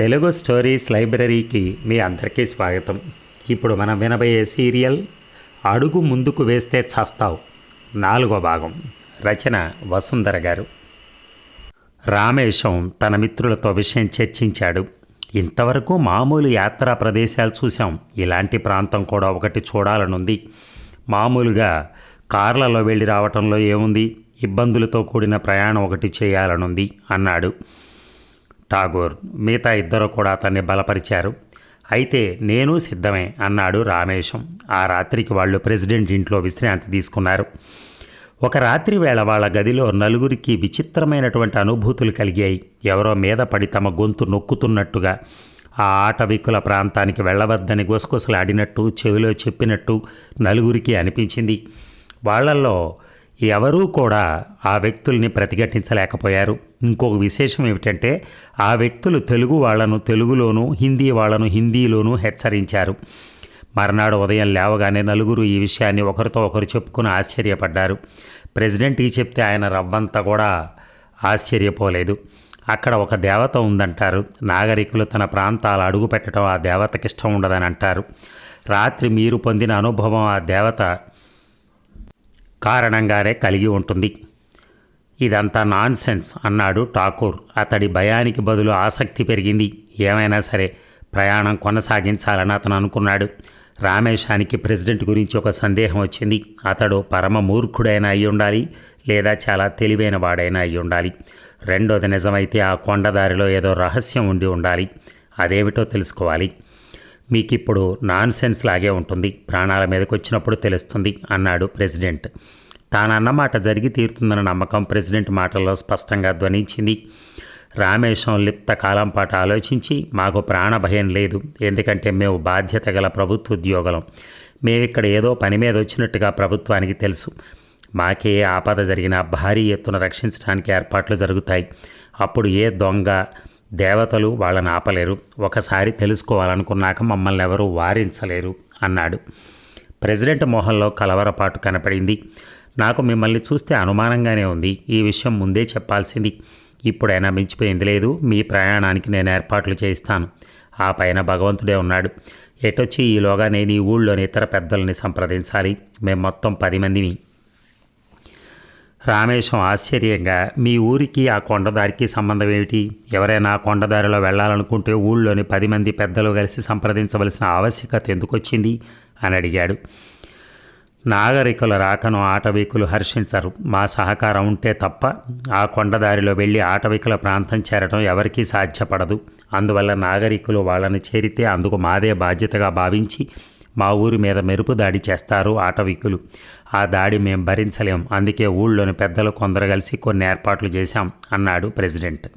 Telugu stories లైబ్రరీకి మీ అందరికీ స్వాగతం. ఇప్పుడు మనం వినబోయే సీరియల్ అడుగు ముందుకు వేస్తే చస్తావు. నాలుగో భాగం. రచన వసుంధర గారు. రామేశం తన మిత్రులతో విషయం చర్చించాడు. ఇంతవరకు మామూలు యాత్రా ప్రదేశాలు చూసాం ఇలాంటి ప్రాంతం కూడా ఒకటి చూడాలనుంది. మామూలుగా కార్లలో వెళ్ళి రావటంలో ఏముంది? ఇబ్బందులతో కూడిన ప్రయాణం ఒకటి చేయాలనుంది అన్నాడు. ఠాగూర్. మిగతా ఇద్దరు కూడా అతన్ని బలపరిచారు. అయితే నేను సిద్ధమే అన్నాడు రామేశం. ఆ రాత్రికి వాళ్ళు ప్రెసిడెంట్ ఇంట్లో విశ్రాంతి తీసుకున్నారు. ఒక రాత్రి వేళ వాళ్ళ గదిలో నలుగురికి విచిత్రమైనటువంటి అనుభూతులు కలిగాయి. ఎవరో మీద పడి తమ గొంతు నొక్కుతున్నట్టుగా ఆ ఆటవికుల ప్రాంతానికి వెళ్ళవద్దని గుసగుసలాడినట్టు చెవిలో చెప్పినట్టు నలుగురికి అనిపించింది. వాళ్ళల్లో ఎవరూ కూడా ఆ వ్యక్తుల్ని ప్రతిఘటించలేకపోయారు. ఇంకొక విశేషం ఏమిటంటే ఆ వ్యక్తులు తెలుగు వాళ్ళను తెలుగులోనూ హిందీ వాళ్ళను హిందీలోనూ హెచ్చరించారు. మర్నాడు ఉదయం లేవగానే నలుగురు ఈ విషయాన్ని ఒకరితో ఒకరు చెప్పుకుని ఆశ్చర్యపడ్డారు. ప్రెసిడెంట్ ఈ చెప్తే ఆయన రవ్వంతా కూడా ఆశ్చర్యపోలేదు. అక్కడ ఒక దేవత ఉందంటారు. నాగరికులు తన ప్రాంతాలు అడుగు పెట్టడం ఆ దేవతకిష్టం ఉండదని అంటారు. రాత్రి మీరు పొందిన అనుభవం ఆ దేవత కారణంగానే కలిగి ఉంటుంది. ఇదంతా నాన్ సెన్స్ అన్నాడు ఠాకూర్. అతడి భయానికి బదులు ఆసక్తి పెరిగింది. ఏమైనా సరే ప్రయాణం కొనసాగించాలని అతను అనుకున్నాడు. రామేశానికి ప్రెసిడెంట్ గురించి ఒక సందేహం వచ్చింది. అతడు పరమ మూర్ఖుడైన అయి ఉండాలి లేదా చాలా తెలివైన వాడైనా అయి ఉండాలి. రెండోది నిజమైతే ఆ కొండదారిలో ఏదో రహస్యం ఉండి ఉండాలి. అదేమిటో తెలుసుకోవాలి. మీకు ఇప్పుడు నాన్ సెన్స్ లాగే ఉంటుంది. ప్రాణాల మీదకి వచ్చినప్పుడు తెలుస్తుంది అన్నాడు ప్రెసిడెంట్. తానన్నమాట జరిగి తీరుతుందన్న నమ్మకం ప్రెసిడెంట్ మాటల్లో స్పష్టంగా ధ్వనించింది. రామేశం లిప్త కాలం పాటు ఆలోచించి మాకు ప్రాణ భయం లేదు. ఎందుకంటే మేము బాధ్యత గల ప్రభుత్వ ఉద్యోగులం. మేమిక్కడ ఏదో పని మీద వచ్చినట్టుగా ప్రభుత్వానికి తెలుసు. మాకే ఆపద జరిగినా భారీ ఎత్తున రక్షించడానికి ఏర్పాట్లు జరుగుతాయి. అప్పుడు ఏ దొంగ దేవతలు వాళ్ళని ఆపలేరు. ఒకసారి తెలుసుకోవాలనుకున్నాక మమ్మల్ని ఎవరూ వారించలేరు అన్నాడు. ప్రెసిడెంట్ మోహన్లో కలవరపాటు కనపడింది. నాకు మిమ్మల్ని చూస్తే అనుమానంగానే ఉంది. ఈ విషయం ముందే చెప్పాల్సింది. ఇప్పుడైనా మించిపోయింది లేదు. మీ ప్రయాణానికి నేను ఏర్పాట్లు చేయిస్తాను. ఆ పైన భగవంతుడే ఉన్నాడు. ఎటొచ్చి ఈలోగా నేను ఈ ఊళ్ళోని ఇతర పెద్దల్ని సంప్రదించాలి? మేము మొత్తం పది మందిని రామేశం ఆశ్చర్యంగా మీ ఊరికి ఆ కొండదారికి సంబంధం ఏమిటి? ఎవరైనా కొండదారిలో వెళ్ళాలనుకుంటే ఊళ్ళోని పది మంది పెద్దలు కలిసి సంప్రదించవలసిన ఆవశ్యకత ఎందుకొచ్చింది? అని అడిగాడు. నాగరికుల రాకను ఆటవికులు హర్షించరు. మా సహకారం ఉంటే తప్ప ఆ కొండదారిలో వెళ్ళి ఆటవికుల ప్రాంతం చేరడం ఎవరికీ సాధ్యపడదు. అందువల్ల నాగరికులు వాళ్ళని చేరితే అందుకు మాదే బాధ్యతగా భావించి మా ఊరి మీద మెరుపు దాడి చేస్తారు ఆటవికులు. ఆ దాడి మేము భరించలేం. అందుకే ఊళ్ళోని పెద్దలు కొందరు కలిసి కొన్ని ఏర్పాట్లు చేశాం అన్నాడు ప్రెసిడెంట్.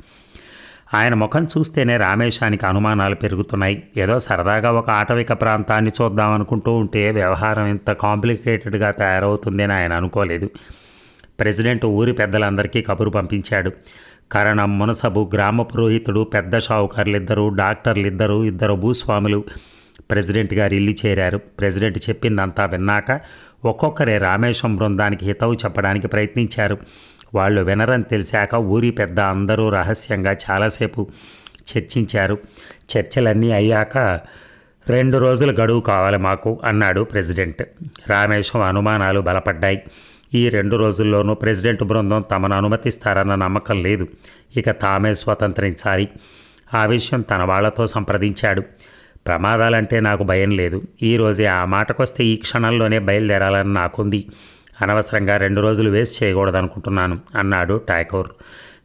ఆయన ముఖం చూస్తేనే రామేశానికి అనుమానాలు పెరుగుతున్నాయి. ఏదో సరదాగా ఒక ఆటవిక ప్రాంతాన్ని చూద్దామనుకుంటూ ఉంటే వ్యవహారం ఇంత కాంప్లికేటెడ్గా తయారవుతుందని ఆయన అనుకోలేదు. ప్రెసిడెంట్ ఊరి పెద్దలందరికీ కబురు పంపించాడు. కరణం మునసబు గ్రామ పురోహితుడు పెద్ద షావుకారులిద్దరు డాక్టర్లిద్దరూ ఇద్దరు భూస్వాములు ప్రెసిడెంట్ గారు ఇల్లు చేరారు. ప్రెసిడెంట్ చెప్పిందంతా విన్నాక ఒక్కొక్కరే రామేశం బృందానికి హితవు చెప్పడానికి ప్రయత్నించారు. వాళ్ళు వినరని తెలిసాక ఊరి పెద్ద అందరూ రహస్యంగా చాలాసేపు చర్చించారు. చర్చలన్నీ అయ్యాక రెండు రోజుల గడువు కావాలి మాకు అన్నాడు ప్రెసిడెంట్. రామేశం అనుమానాలు బలపడ్డాయి. ఈ రెండు రోజుల్లోనూ ప్రెసిడెంట్ బృందం తమను అనుమతిస్తారన్న నమ్మకం లేదు. ఇక తామే స్వతంత్రించాలి. ఆ విషయం తన వాళ్ళతో సంప్రదించాడు. ప్రమాదాలంటే నాకు భయం లేదు. ఈరోజే ఆ మాటకొస్తే ఈ క్షణంలోనే బయలుదేరాలని నాకుంది. అనవసరంగా రెండు రోజులు వేస్ట్ చేయకూడదనుకుంటున్నాను అన్నాడు ఠాకూర్.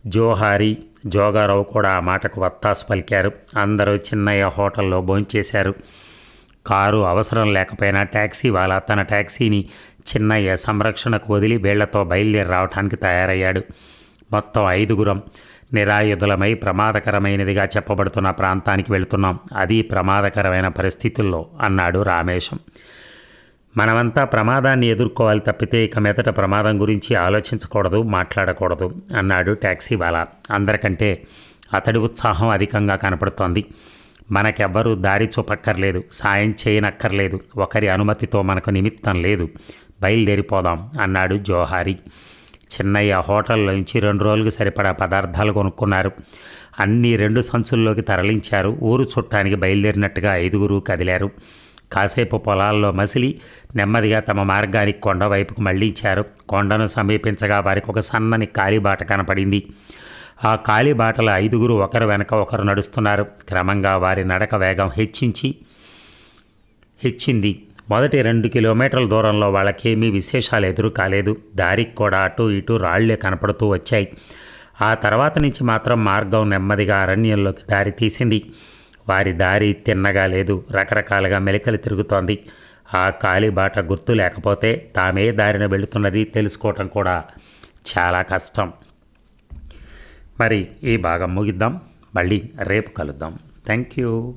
జోహారి జోగారావు కూడా ఆ మాటకు వత్తాసు పలికారు. అందరూ చిన్నయ్య హోటల్లో భోంచేశారు. కారు అవసరం లేకపోయినా ట్యాక్సీ వాళ్ళ తన ట్యాక్సీని చిన్నయ్య సంరక్షణకు వదిలి వేళ్ళతో బయలుదేరి రావడానికి తయారయ్యాడు. మొత్తం ఐదుగురం నిరాయుధులమై ప్రమాదకరమైనదిగా చెప్పబడుతున్న ప్రాంతానికి వెళుతున్నాం. అది ప్రమాదకరమైన పరిస్థితుల్లో అన్నాడు రామేశం. మనమంతా ప్రమాదాన్ని ఎదుర్కోవాలి తప్పితే ఇక మీదట ప్రమాదం గురించి ఆలోచించకూడదు మాట్లాడకూడదు అన్నాడు ట్యాక్సీ వాలా అందరికంటే అతడి ఉత్సాహం అధికంగా కనపడుతోంది. మనకెవ్వరూ దారి చూపక్కర్లేదు సాయం చేయనక్కర్లేదు ఒకరి అనుమతితో మనకు నిమిత్తం లేదు. బయలుదేరిపోదాం అన్నాడు జోహారి. చిన్నయ్య హోటల్లో నుంచి రెండు రోజులకు సరిపడా పదార్థాలు కొనుక్కున్నారు. అన్ని రెండు సంచుల్లోకి తరలించారు. ఊరు చుట్టానికి బయలుదేరినట్టుగా ఐదుగురు కదిలారు. కాసేపు పొలాల్లో మసిలి నెమ్మదిగా తమ మార్గానికి కొండ వైపుకు మళ్ళించారు. కొండను సమీపించగా వారికి ఒక సన్నని కాలిబాట కనపడింది. ఆ కాలిబాటల ఐదుగురు ఒకరు వెనక ఒకరు నడుస్తున్నారు. క్రమంగా వారి నడక వేగం హెచ్చించి హెచ్చింది. మొదటి రెండు కిలోమీటర్ల దూరంలో వాళ్ళకేమీ విశేషాలు ఎదురు కాలేదు. దారికి కూడా అటు ఇటు రాళ్ళే కనపడుతూ వచ్చాయి. ఆ తర్వాత నుంచి మాత్రం మార్గం నెమ్మదిగా అరణ్యంలోకి దారి తీసింది. వారి దారి తిన్నగా లేదు. రకరకాలుగా మెలికలు తిరుగుతోంది. ఆ కాలిబాట గుర్తు లేకపోతే తామే దారిన వెళుతున్నది తెలుసుకోవటం కూడా చాలా కష్టం. మరి ఈ భాగం ముగిద్దాం. మళ్ళీ రేపు కలుద్దాం. Thank you